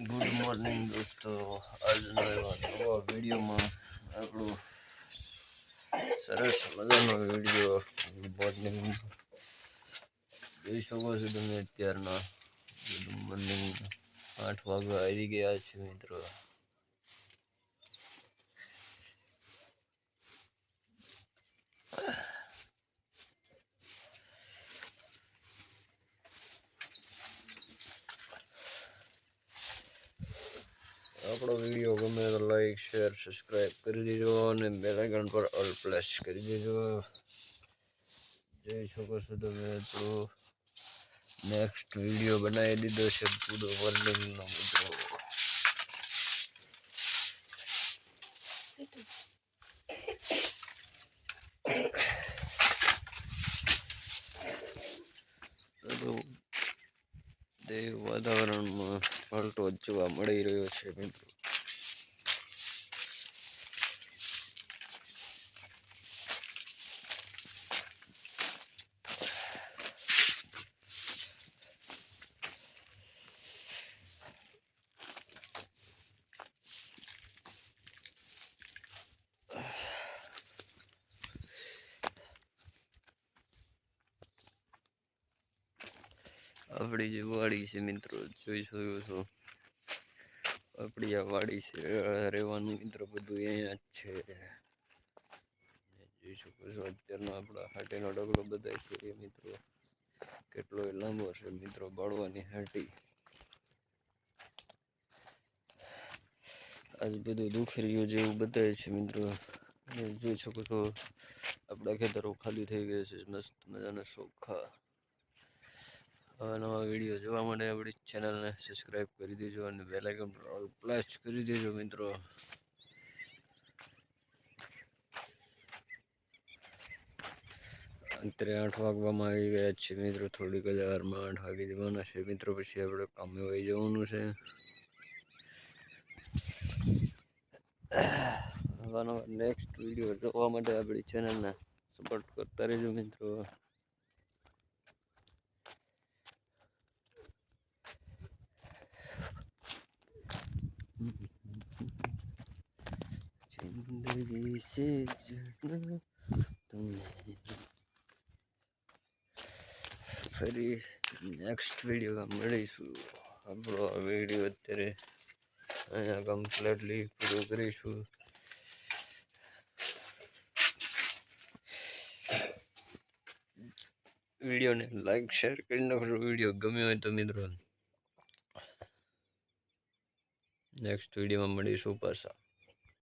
Good morning દોસ્તો. આજનો એવા નવા વિડીયોમાં આપણો સરસ મજાનો વીડિયો ગુડ મોર્નિંગ જોઈ શકો છો તમે અત્યારના ગુડ મોર્નિંગ આઠ વાગ્યા આવી ગયા છે મિત્રો. આપણો વીડિયો ગમે તો લાઈક શેર સબસ્ક્રાઈબ કરી દેજો અને બેલ આઇકન પર ઓલ પ્લસ કરી દેજો. જોઈ શકો છો તમે તો નેક્સ્ટ વીડિયો બનાવી દીધો છે પૂરો વર્ણિંગનો મિત્રો તો તે વાતાવરણમાં પલટો જોવા મળી રહ્યો છે મિત્રો. આપણી જે વાડી છે મિત્રો, જોઈ શકો છો. આપણી આ વાડી છે રહેવાનું મિત્રો બધું અહીંયા જ છે. જોઈ શકો છો અત્યારનો આપણા હાટીનો ડગલો બધાય છે એ મિત્રો. કેટલો લાંબો છે મિત્રો બાળવાની હાટી. આજ બધું દુખરીઓ જેવું બતાવે છે મિત્રો. જોઈ શકો છો આપણા ખેતરો ખાલી થઈ ગયા છે, મસ્ત મજાના ચોખ્ખા આવા નવા વીડિયો જોવા માટે આપણી ચેનલને સબસ્ક્રાઈબ કરી દેજો અને બેલ આઇકન પર પ્લેસ કરી દેજો મિત્રો. અત્યારે આઠ વાગવામાં આવી ગયા છે મિત્રો, થોડીક જ વારમાં આઠ વાગી જવાના છે. મિત્રો, પછી આપણે કામે વહી જવાનું છે. નવા નેક્સ્ટ વીડિયો જોવા માટે આપણી ચેનલને સપોર્ટ કરતા રહેજો મિત્રો. વિશે તમને ફરી નેક્સ્ટ વિડીયોમાં મળીશું આપણો આ વીડિયો અત્યારે અહીંયા કમ્પ્લેટલી પૂરો કરીશું વિડીયોને લાઈક શેર કરી નાખજો વીડિયો ગમ્યો હોય તો મિત્રો નેક્સ્ટ વિડીયોમાં મળીશું પાછા